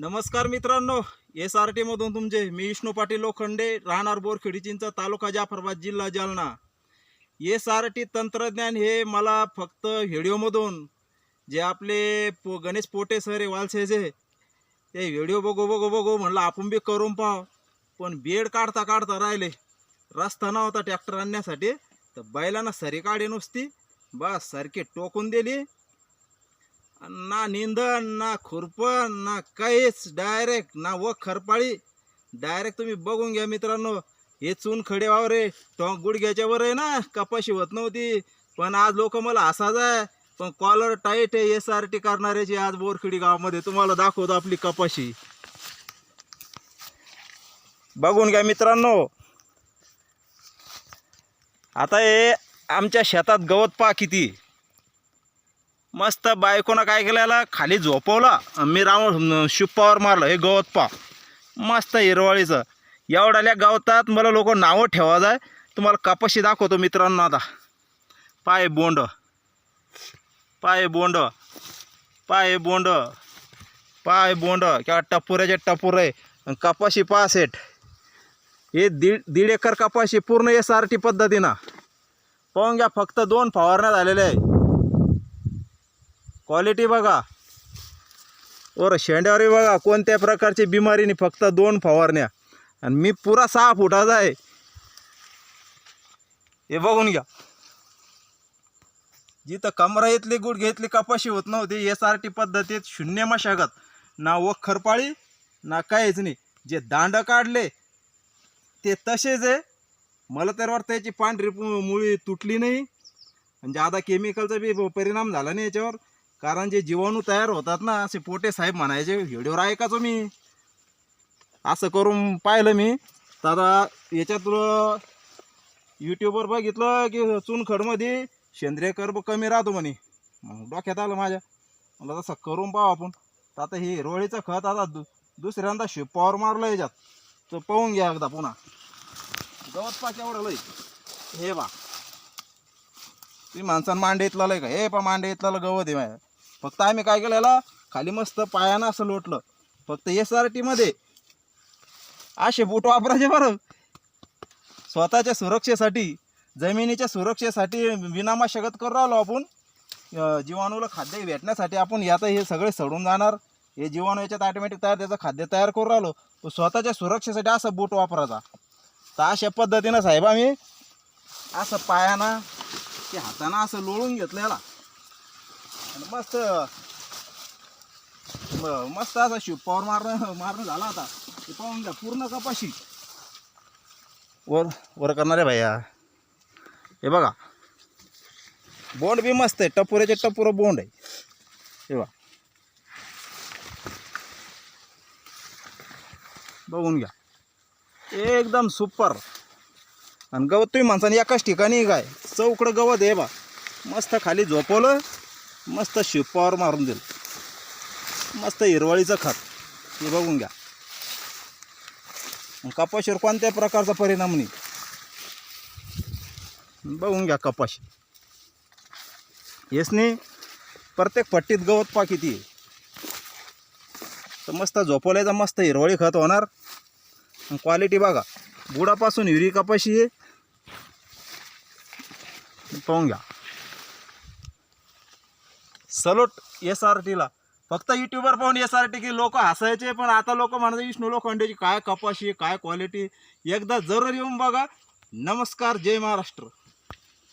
नमस्कार मित्रांनो S R टीमधून तुमचे मी विष्णू पाटील लोखंडे राहणार बोरखेडी चिंच तालुका जाफराबाद जिल्हा जालना. एस आर टी तंत्रज्ञान हे मला फक्त व्हिडिओमधून जे आपले पो गणेश पोटे सर वालसेजे ते व्हिडिओ बघू बघू बघू म्हणलं आपण बी करून पाहाव पण बेड काढता काढता राहिले. रस्ता नव्हता ट्रॅक्टर आणण्यासाठी. तर बैलांना सरी काढे नुसती. बस सारखी टोकून दिली. ना निंदण ना खुरपण ना काहीच. डायरेक्ट ना व खरपाळी. डायरेक्ट तुम्ही बघून घ्या मित्रांनो. हे चून खडे वावर आहे. गुडघ्याच्यावर आहे ना. कपाशी होत नव्हती. पण आज लोक मला हसाच आहे. पण कॉलर टाईट आहे. एस आर टी करणाऱ्याची आज बोरखिडी गावामध्ये तुम्हाला दाखवतो आपली कपाशी. बघून घ्या मित्रांनो. आता हे आमच्या शेतात गवत पा किती? मस्त बायकोनं काय केलं याला? खाली झोपवलं. मी राऊंड शिप्पावर मारलं. हे गवत पा मस्त हिरवळीचं. एवढ्याल्या गवतात मला लोक नावं ठेवा जाय तुम्हाला कपाशी दाखवतो मित्रांनो आता. पाय बोंड. पाय बोंड. पाय बोंड. पाय बोंड. किंवा टपुऱ्याचे टपुर आहे. कपाशी पासेट हे दीड दीड एकर कपाशी पूर्ण एस आर टी पद्धतीनं. पाहून घ्या फक्त दोन फवारण्या झालेल्या आहे. क्वालिटी बघा. वर शेंड्यावरही बघा कोणत्या प्रकारची बिमारीने फक्त दोन फवारण्या. आणि मी पुरा सहा फुटाचा आहे. हे बघून घ्या. जिथं कमरा इथली गुड घेतली कपाशी होत नव्हती एस आर टी पद्धतीत शून्य मशागत. ना वखरपाळी खरपाळी ना काहीच नाही. जे दांड काढले ते तसेच आहे. मला तर वाटतं याची पांढरी मुळी तुटली नाही. म्हणजे आता केमिकलचा बी परिणाम झाला नाही याच्यावर. कारण जे जीवाणू तयार होतात ना असे पोटे साहेब म्हणायचे व्हिडिओवर ऐकायचो मी असं करून पाहिलं मी. तर आता याच्यात यूट्यूबवर बघितलं की चुनखडमध्ये सेंद्रिय कर्ब कमी राहतो म्हणे. मग डोक्यात आलं माझ्या. मला तसं करून पाहू आपण. तर आता हे हिरवळीचं खत आता दु दुसऱ्यांदा शिपावर मारलं याच्यात. तर पाहून घ्या एकदा पुन्हा. गवत पाच एवढं लय. हे बा. ती माणसानं मांडे इथला लय का? हे पा मांडे इथला गवत आहे माझ्या. फक्त आम्ही काय केलं याला? खाली मस्त पायानं असं लोटलं. फक्त एस आर टीमध्ये असे बूट वापरायचे बरं. स्वतःच्या सुरक्षेसाठी जमिनीच्या सुरक्षेसाठी विनामाशगत करू राहिलो आपण. जीवाणूला खाद्य भेटण्यासाठी आपण याचं हे सगळे सडून जाणार. हे जीवाणू याच्यात ऑटोमॅटिक तयार त्याचं खाद्य तयार करू राहिलो. स्वतःच्या सुरक्षेसाठी असं बूट वापरायचा. तर अशा पद्धतीनं साहेब आम्ही असं पायानं की हातानं असं लोळून घेतलं याला. आणि मस्त मस्त असा शिव पॉवर मारणं मारणं झाला आता. ते पाहून घ्या पूर्ण कपाशी. वर वर करणारे भैया. हे बघा. बोंड बी मस्त आहे टपुऱ्याचे टपुरं बोंड आहे. हे बघा. बघून घ्या. एकदम सुपर. आणि गवत तुम्ही माणसाने एकाच ठिकाणी काय चौकडं गवत आहे बा मस्त खाली झोपवलं. मस्त शिपावर मारून देईल. मस्त हिरवळीचं खत. हे बघून घ्या. कपाशीवर कोणत्या प्रकारचा परिणाम नाही बघून घ्या कपाशी. हेच नाही प्रत्येक पट्टीत गवत पा किती तर मस्त झोपवल्याचा मस्त हिरवळी खत होणार. क्वालिटी बघा. बुडापासून हिरी कपाशी आहे. पाहून घ्या. सलोट एस आर टीला फक्त युट्यूबवर पाहून एस आर टी की लोक हसायचे पण आता लोक म्हणतात विष्णू लोखंडेची काय कपाशी काय क्वालिटी एकदा जरूर येऊन बघा. नमस्कार जय महाराष्ट्र.